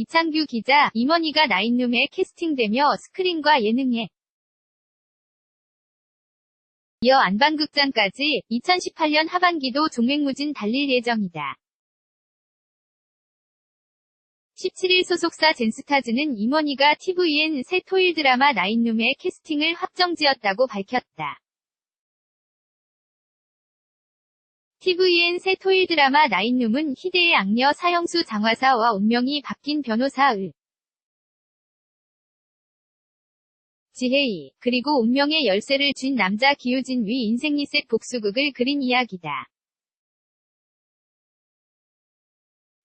이창규 기자, 임원희가 나인룸에 캐스팅되며 스크린과 예능에 이어 안방극장까지 2018년 하반기도 종횡무진 달릴 예정이다. 17일 소속사 젠스타즈는 임원희가 TVN 새 토일 드라마 나인룸의 캐스팅을 확정지었다고 밝혔다. TVN 새 토일 드라마 나인룸은 희대의 악녀 사형수 장화사와 운명이 바뀐 변호사의 지혜이, 그리고 운명의 열쇠를 쥔 남자 기우진 위 인생 리셋 복수극을 그린 이야기다.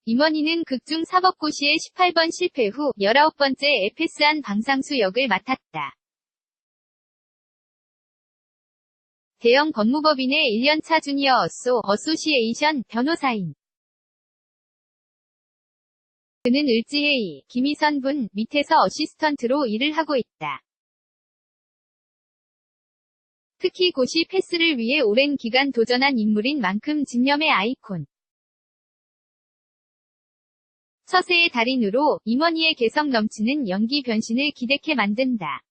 임원희는 극중 사법고시의 18번 실패 후 19번째 에페스한 방상수 역을 맡았다. 대형 법무법인의 1년차 주니어 어소, 어소시에이션, 변호사인. 그는 을지혜이, 김희선 분, 밑에서 어시스턴트로 일을 하고 있다. 특히 고시 패스를 위해 오랜 기간 도전한 인물인 만큼 진념의 아이콘. 처세의 달인으로 임원희의 개성 넘치는 연기 변신을 기대케 만든다.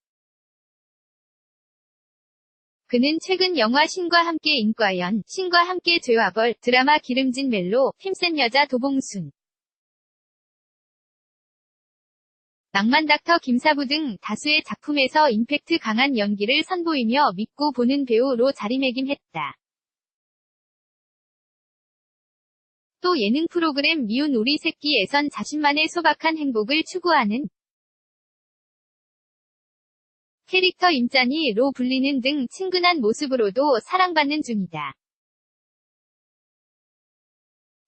그는 최근 영화 신과 함께 인과연, 신과 함께 죄와벌, 드라마 기름진 멜로, 힘센 여자 도봉순, 낭만 닥터 김사부 등 다수의 작품에서 임팩트 강한 연기를 선보이며 믿고 보는 배우로 자리매김했다. 또 예능 프로그램 미운 우리 새끼에선 자신만의 소박한 행복을 추구하는 캐릭터 임짠이로 불리는 등 친근한 모습으로도 사랑받는 중이다.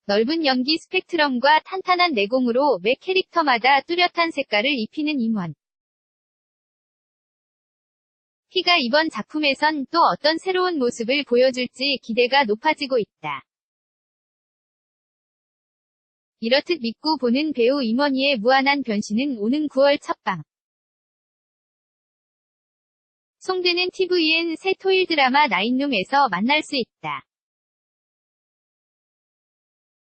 넓은 연기 스펙트럼과 탄탄한 내공으로 매 캐릭터마다 뚜렷한 색깔을 입히는 임원. 희가 이번 작품에선 또 어떤 새로운 모습을 보여줄지 기대가 높아지고 있다. 이렇듯 믿고 보는 배우 임원희의 무한한 변신은 오는 9월 첫방. 송대는 TVN 새 토일 드라마 나인룸에서 만날 수 있다.